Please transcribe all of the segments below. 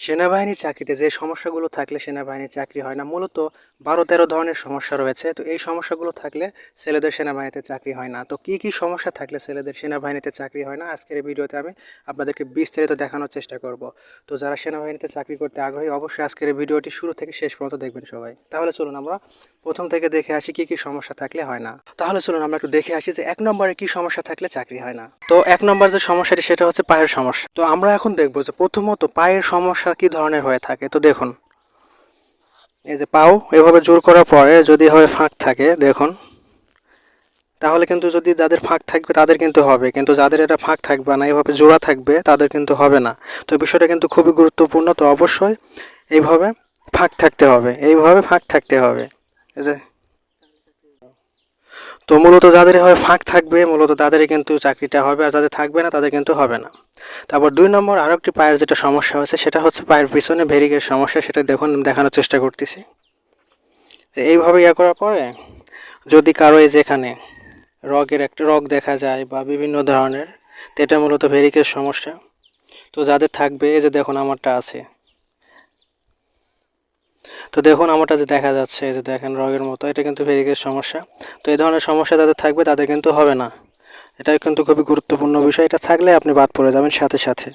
সেনাবাহিনীর চাকরিতে যে সমস্যাগুলো থাকলে সেনাবাহিনীর চাকরি হয় না, মূলত বারো তেরো ধরনের সমস্যা রয়েছে। তো এই সমস্যাগুলো থাকলে ছেলেদের সেনাবাহিনীতে চাকরি হয় না। তো কী কী সমস্যা থাকলে ছেলেদের সেনাবাহিনীতে চাকরি হয় না? আজকের এই ভিডিওতে আমি আপনাদেরকে বিস্তারিত দেখানোর চেষ্টা করব। তো যারা সেনাবাহিনীতে চাকরি করতে আগ্রহী, অবশ্যই আজকের ভিডিওটি শুরু থেকে শেষ পর্যন্ত দেখবেন সবাই। তাহলে চলুন আমরা প্রথম থেকে দেখে আসি কী কী সমস্যা থাকলে হয় না। তাহলে চলুন আমরা একটু দেখে আসি যে এক নম্বরে কী সমস্যা থাকলে চাকরি হয় না। তো এক নম্বর যে সমস্যাটি, সেটা হচ্ছে পায়ের সমস্যা। তো আমরা এখন দেখব যে প্রথমত পায়ের সমস্যা কী ধরনের হয়ে থাকে? তো দেখুন। এই যে পাও, এভাবে জোর করার পরে যদি হয় ফাঁক থাকে, দেখুন। তাহলে কিন্তু যদি যাদের ফাঁক থাকবে, তাদের কিন্তু হবে। কিন্তু যাদের এটা ফাঁক থাকবে না এইভাবে জোড়া থাকবে, তাদের কিন্তু হবে না। তো বিষয়টা কিন্তু খুবই গুরুত্বপূর্ণ। তো অবশ্যই এইভাবে ফাঁক থাকতে হবে। এইভাবে ফাঁক থাকতে হবে। এই যে তো মূলত যাদের হয় ফাঁক থাকবে, মূলত তাদেরই কিন্তু চাকরিটা হবে আর যাদের থাকবে না তাদের কিন্তু হবে না। তারপর দুই নম্বর আরও একটি পায়ের যেটা সমস্যা হয়েছে সেটা হচ্ছে পায়ের পিছনে ভেরিকের সমস্যা, সেটা দেখুন, দেখানোর চেষ্টা করতেছি। এইভাবে ইয়া করার পরে যদি কারও যেখানে রগের একটা রগ দেখা যায় বা বিভিন্ন ধরনের এটা মূলত ভেরিকের সমস্যা। তো যাদের থাকবে, এই যে দেখুন, আমারটা আছে। তো দেখুন, আমারটা যে দেখা যাচ্ছে যে দেখেন রগের মতো, এটা কিন্তু ভেরিকের সমস্যা। তো এই ধরনের সমস্যা যাদের থাকবে, তাদের কিন্তু হবে না। এটা কিন্তু খুবই গুরুত্বপূর্ণ বিষয়। এটা থাকলে আপনি বাদ পড়ে যাবেন সাথে সাথে।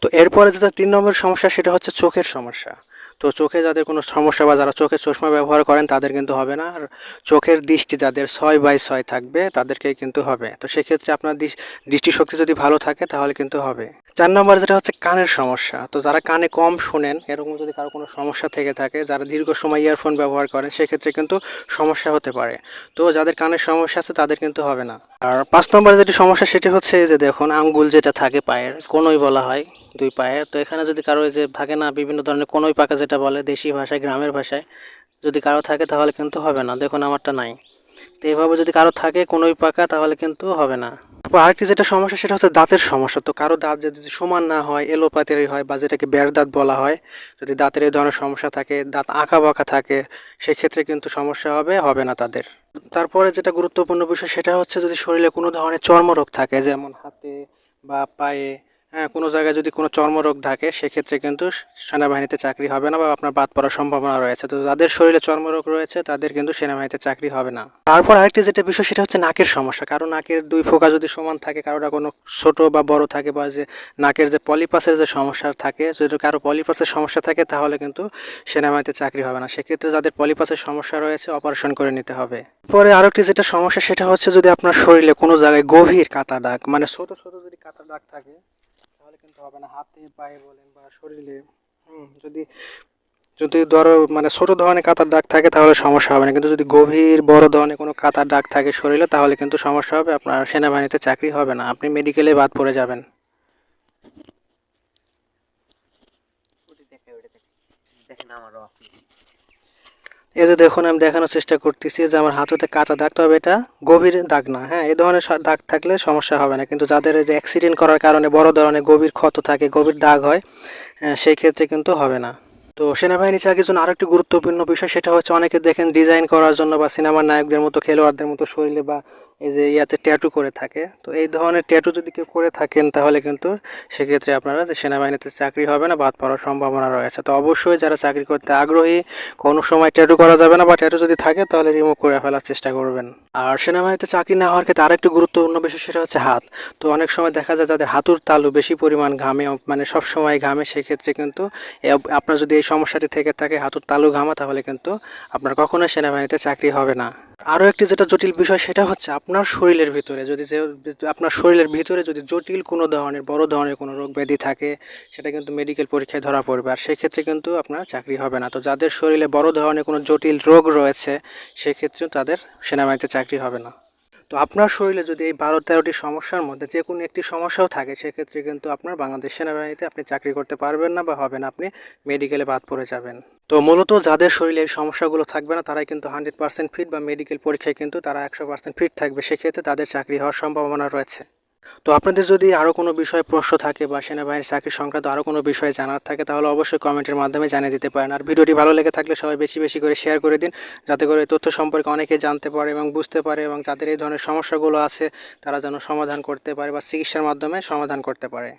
তো এরপরে যেটা তিন নম্বর সমস্যা, সেটা হচ্ছে চোখের সমস্যা। তো চোখে যাদের কোনো সমস্যা বা যারা চোখের চশমা ব্যবহার করেন, তাদের কিন্তু হবে না। আর চোখের দৃষ্টি যাদের ছয় বাই ছয় থাকবে, তাদেরকেই কিন্তু হবে। তো সেক্ষেত্রে আপনার দৃষ- দৃষ্টিশক্তি যদি ভালো থাকে, তাহলে কিন্তু হবে। চার নম্বর যেটা হচ্ছে কানের সমস্যা। তো যারা কানে কম শোনেন, এরকম যদি কারও কোনো সমস্যা থেকে থাকে, যারা দীর্ঘ সময় ইয়ারফোন ব্যবহার করেন, সেক্ষেত্রে কিন্তু সমস্যা হতে পারে। তো যাদের কানের সমস্যা আছে, তাদের কিন্তু হবে না। আর পাঁচ নম্বরে যেটি সমস্যা, সেটি হচ্ছে যে দেখুন, আঙ্গুল যেটা থাকে পায়ের, কোনোই বলা হয়, দুই পায়ের তো এখানে যদি কারও যে থাকে না, বিভিন্ন ধরনের কোনোই পাকা যেটা বলে, দেশি ভাষায়, গ্রামের ভাষায়, যদি কারও থাকে, তাহলে কিন্তু হবে না। দেখুন, আমারটা নাই। তো এইভাবে যদি কারও থাকে কোনোই পাকা, তাহলে কিন্তু হবে না। তারপর আরেকটি যেটা সমস্যা, সেটা হচ্ছে দাঁতের সমস্যা। তো কারও দাঁত যদি সমান না হয় এলোপাতেরই হয় বা যেটাকে ব্যার দাঁত বলা হয়, যদি দাঁতের এই ধরনের সমস্যা থাকে, দাঁত আঁকা বাঁকা থাকে, সেক্ষেত্রে কিন্তু সমস্যা হবে হবে না তাদের। তারপরে যেটা গুরুত্বপূর্ণ বিষয়, সেটা হচ্ছে যদি শরীরে কোনো ধরনের চর্মরোগ থাকে, যেমন হাতে বা পায়ে হ্যাঁ কোনো জায়গায় যদি কোনো চর্মরোগ থাকে, সেক্ষেত্রে কিন্তু সেনাবাহিনীতে চাকরি হবে না বা আপনার বাদ পড়ার সম্ভাবনা রয়েছে। তো যাদের শরীরে চর্মরোগ রয়েছে, তাদের কিন্তু সেনাবাহিনীতে চাকরি হবে না। তারপর আরেকটি যেটা বিষয়, সেটা হচ্ছে নাকের সমস্যা। কারণ নাকের দুই ফোঁকা যদি সমান থাকে, কারোটা কোনো ছোট বা বড় থাকে বা যে নাকের যে পলিপাসের যে সমস্যা থাকে, যদি কারও পলিপাসের সমস্যা থাকে, তাহলে কিন্তু সেনাবাহিনীতে চাকরি হবে না। সেক্ষেত্রে যাদের পলিপাসের সমস্যা রয়েছে, অপারেশন করে নিতে হবে। পরে আরেকটি যেটা সমস্যা, সেটা হচ্ছে যদি আপনার শরীরে কোনো জায়গায় গভীর কাটা দাগ মানে ছোট ছোট যদি কাটা দাগ থাকে তাহলে কিন্তু হবে না। হাতে, পায়ে বলেন বা শরীরে যদি যদি ধরো মানে ছোট ধরনের কাতার দাগ থাকে তাহলে সমস্যা হবে না। কিন্তু যদি গভীর, বড় ধরনের কোনো কাতার দাগ থাকে শরীরে তাহলে কিন্তু সমস্যা হবে, আপনার সেনাবাহিনীতে চাকরি হবে না। আপনি মেডিকেলে বাদ পড়ে যাবেন। দেখেন, আমারও আছে। এই যে দেখুন, আমি দেখানোর চেষ্টা করতেছি যে আমার হাতেতে কাটা দাগ, তবে এটা গভীর দাগ না। হ্যাঁ এই ধরনের দাগ থাকলে সমস্যা হবে না। কিন্তু যাদের এই যে অ্যাক্সিডেন্ট করার কারণে বড় ধরনের গভীর ক্ষত থাকে, গভীর দাগ হয় সেই ক্ষেত্রে কিন্তু হবে না। তো সেনাবাহিনী চাকরির জন্য আরেকটি গুরুত্বপূর্ণ বিষয়, সেটা হচ্ছে অনেকে দেখেন ডিজাইন করার জন্য বা সিনেমার নায়কদের মতো, খেলোয়াড়দের মতো শরীরে বা এই যে ইয়াতে ট্যাটু করে থাকে। তো এই ধরনের ট্যাটু যদি কেউ করে থাকেন, তাহলে কিন্তু সেক্ষেত্রে আপনারা যে সেনাবাহিনীতে চাকরি হবে না, বাদ পড়ার সম্ভাবনা রয়েছে। তো অবশ্যই যারা চাকরি করতে আগ্রহী, কোনো সময় ট্যাটু করা যাবে না বা ট্যাটু যদি থাকে, তাহলে রিমুভ করে ফেলার চেষ্টা করবেন। আর সেনাবাহিনীতে চাকরি না হওয়ার ক্ষেত্রে আরেকটি গুরুত্বপূর্ণ বিষয়, সেটা হচ্ছে হাত। তো অনেক সময় দেখা যায় যাদের হাতুর তালু বেশি পরিমাণ ঘামে মানে সব সময় ঘামে, সেক্ষেত্রে কিন্তু আপনার যদি এই সমস্যাটি থেকে থাকে, হাতুর তালু ঘামা, তাহলে কিন্তু আপনার কখনোই সেনাবাহিনীতে চাকরি হবে না। আরও একটি যেটা জটিল বিষয়, সেটা হচ্ছে আপনার শরীরের ভিতরে যদি যে, আপনার শরীরের ভিতরে যদি জটিল কোনো ধরনের, বড় ধরনের কোনো রোগ ব্যাধি থাকে, সেটা কিন্তু মেডিকেল পরীক্ষায় ধরা পড়বে। আর সেক্ষেত্রে কিন্তু আপনার চাকরি হবে না। তো যাদের শরীরে বড় ধরনের কোনো জটিল রোগ রয়েছে, সেক্ষেত্রেও তাদের সেনাবাহিনীতে চাকরি হবে না। তো আপনার শরীরে যদি এই বারো তেরোটি সমস্যার মধ্যে যে কোনো একটি সমস্যাও থাকে, সেক্ষেত্রে কিন্তু আপনার বাংলাদেশ সেনাবাহিনীতে আপনি চাকরি করতে পারবেন না বা হবেন আপনি মেডিকেলে বাদ পড়ে যাবেন। তো মূলত যাদের শরীরে এই সমস্যাগুলো থাকবে না, তারাই কিন্তু হান্ড্রেড পার্সেন্ট ফিট বা মেডিকেল পরীক্ষায় কিন্তু তারা একশো পার্সেন্ট ফিট থাকবে, সেক্ষেত্রে তাদের চাকরি হওয়ার সম্ভাবনা রয়েছে। তো আপনাদের যদি আরও কোনো বিষয়ে প্রশ্ন থাকে বা সেনাবাহিনীর চাকরি সংক্রান্ত আরও কোনো বিষয়ে জানার থাকে, তাহলে অবশ্যই কমেন্টের মাধ্যমে জানিয়ে দিতে পারেন। আর ভিডিওটি ভালো লেগে থাকলে সবাই বেশি বেশি করে শেয়ার করে দিন, যাতে করে তথ্য সম্পর্কে অনেকে জানতে পারে এবং বুঝতে পারে এবং যাদের এই ধরনের সমস্যাগুলো আছে, তারা যেন সমাধান করতে পারে বা চিকিৎসার মাধ্যমে সমাধান করতে পারে।